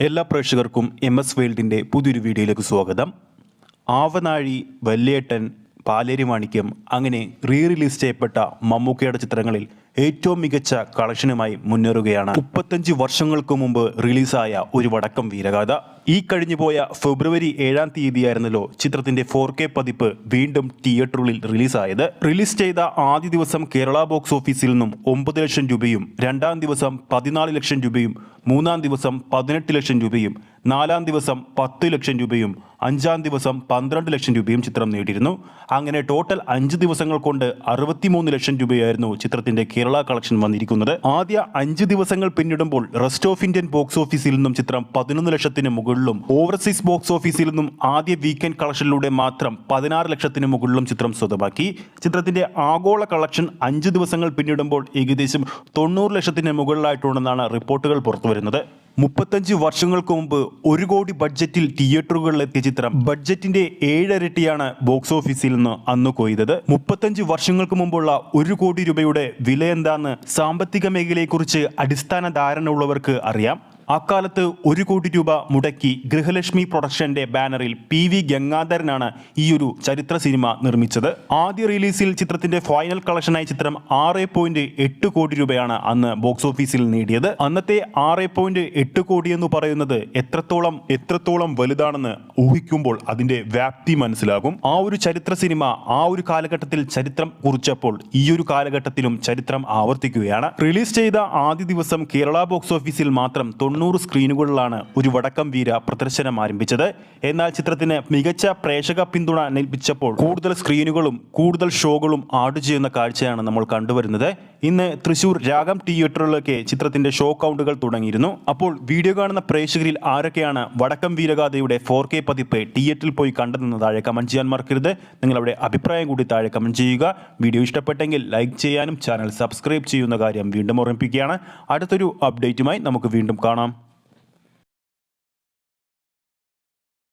എല്ലാ പ്രേക്ഷകർക്കും M S വേൾഡിന്റെ പുതിയൊരു വീഡിയോയിലേക്ക് സ്വാഗതം. ആവനാഴി വല്യേട്ടൻ പാലേരി മാണിക്യം അങ്ങനെ റീ റിലീസ് ചെയ്യപ്പെട്ട മമ്മൂക്കയുടെ ചിത്രങ്ങളിൽ ഏറ്റവും മികച്ച കളക്ഷനുമായി മുന്നേറുകയാണ്. മുപ്പത്തഞ്ച് വർഷങ്ങൾക്ക് മുമ്പ് റിലീസായ ഒരു വടക്കം വീരഗാഥ. ഈ കഴിഞ്ഞുപോയ ഫെബ്രുവരി ഏഴാം തീയതിയായിരുന്നല്ലോ ചിത്രത്തിന്റെ ഫോർ കെ പതിപ്പ് വീണ്ടും തിയേറ്ററുകളിൽ റിലീസായത് റിലീസ് ചെയ്ത ആദ്യ ദിവസം കേരള ബോക്സ് ഓഫീസിൽ നിന്നും ഒമ്പത് ലക്ഷം രൂപയും രണ്ടാം ദിവസം പതിനാല് ലക്ഷം രൂപയും മൂന്നാം ദിവസം പതിനെട്ട് ലക്ഷം രൂപയും നാലാം ദിവസം പത്ത് ലക്ഷം രൂപയും അഞ്ചാം ദിവസം പന്ത്രണ്ട് ലക്ഷം രൂപയും ചിത്രം നേടിയിരുന്നു. അങ്ങനെ ടോട്ടൽ അഞ്ച് ദിവസങ്ങൾ കൊണ്ട് അറുപത്തിമൂന്ന് ലക്ഷം രൂപയായിരുന്നു ചിത്രത്തിന്റെ കേരള കളക്ഷൻ വന്നിരിക്കുന്നത്. ആദ്യ അഞ്ച് ദിവസങ്ങൾ പിന്നിടുമ്പോൾ റെസ്റ്റ് ഓഫ് ഇന്ത്യൻ ബോക്സ് ഓഫീസിൽ നിന്നും ചിത്രം പതിനൊന്ന് ലക്ഷത്തിന് മുകളിലും ഓവർസീസ് ബോക്സ് ഓഫീസിൽ നിന്നും ആദ്യ വീക്കെൻഡ് കളക്ഷനിലൂടെ മാത്രം പതിനാറ് ലക്ഷത്തിന് മുകളിലും ചിത്രം സ്വന്തമാക്കി. ചിത്രത്തിന്റെ ആഗോള കളക്ഷൻ അഞ്ച് ദിവസങ്ങൾ പിന്നിടുമ്പോൾ ഏകദേശം തൊണ്ണൂറ് ലക്ഷത്തിന് മുകളിലായിട്ടുണ്ടെന്നാണ് റിപ്പോർട്ടുകൾ പുറത്തുവരുന്നത്. മുപ്പത്തഞ്ച് വർഷങ്ങൾക്ക് മുമ്പ് ഒരു കോടി ബഡ്ജറ്റിൽ തിയേറ്ററുകളിലെത്തിയ ചിത്രം ബഡ്ജറ്റിന്റെ ഏഴരട്ടിയാണ് ബോക്സ് ഓഫീസിൽ നിന്ന് അന്ന് കൊയ്തത്. മുപ്പത്തഞ്ച് വർഷങ്ങൾക്ക് മുമ്പുള്ള ഒരു കോടി രൂപയുടെ വില എന്താന്ന് സാമ്പത്തിക മേഖലയെക്കുറിച്ച് അടിസ്ഥാന ധാരണ ഉള്ളവർക്ക് അറിയാം. അക്കാലത്ത് ഒരു കോടി രൂപ മുടക്കി ഗൃഹലക്ഷ്മി പ്രൊഡക്ഷന്റെ ബാനറിൽ പി വി ഗംഗാധരനാണ് ഈ ഒരു ചരിത്ര സിനിമ നിർമ്മിച്ചത്. ആദ്യ റിലീസിൽ ചിത്രത്തിന്റെ ഫൈനൽ കളക്ഷനായി ചിത്രം ആറ് പോയിന്റ് എട്ട് കോടി രൂപയാണ് അന്ന് ബോക്സ് ഓഫീസിൽ നേടിയത്. അന്നത്തെ ആറ് പോയിന്റ് എട്ട് കോടി എന്ന് പറയുന്നത് എത്രത്തോളം എത്രത്തോളം വലുതാണെന്ന് ഊഹിക്കുമ്പോൾ അതിന്റെ വ്യാപ്തി മനസ്സിലാകും. ആ ഒരു ചരിത്ര സിനിമ ആ ഒരു കാലഘട്ടത്തിൽ ചരിത്രം കുറിച്ചപ്പോൾ ഈ ഒരു കാലഘട്ടത്തിലും ചരിത്രം ആവർത്തിക്കുകയാണ്. റിലീസ് ചെയ്ത ആദ്യ ദിവസം കേരള ബോക്സ് ഓഫീസിൽ മാത്രം തൊണ്ണൂറ് സ്ക്രീനുകളിലാണ് ഒരു വടക്കം വീര പ്രദർശനം ആരംഭിച്ചത്. എന്നാൽ ചിത്രത്തിന് മികച്ച പ്രേക്ഷക പിന്തുണ ലഭിച്ചപ്പോൾ കൂടുതൽ സ്ക്രീനുകളും കൂടുതൽ ഷോകളും ആഡ് ചെയ്യുന്ന കാഴ്ചയാണ് നമ്മൾ കണ്ടുവരുന്നത്. ഇന്ന് തൃശൂർ രാഗം തിയേറ്ററിലൊക്കെ ചിത്രത്തിന്റെ ഷോ കൗണ്ടുകൾ തുടങ്ങിയിരുന്നു. അപ്പോൾ വീഡിയോ കാണുന്ന പ്രേക്ഷകരിൽ ആരൊക്കെയാണ് വടക്കം വീരഗാഥയുടെ ഫോർ കെ പതിപ്പ് തിയേറ്ററിൽ പോയി കണ്ടതെന്ന് താഴെ കമന്റ് ചെയ്യാൻ മറക്കരുത്. നിങ്ങളുടെ അഭിപ്രായം കൂടി താഴെ കമന്റ് ചെയ്യുക. വീഡിയോ ഇഷ്ടപ്പെട്ടെങ്കിൽ ലൈക്ക് ചെയ്യാനും ചാനൽ സബ്സ്ക്രൈബ് ചെയ്യുന്ന കാര്യം വീണ്ടും ഓർമ്മിപ്പിക്കുകയാണ്. അടുത്തൊരു അപ്ഡേറ്റുമായി നമുക്ക് വീണ്ടും കാണാം.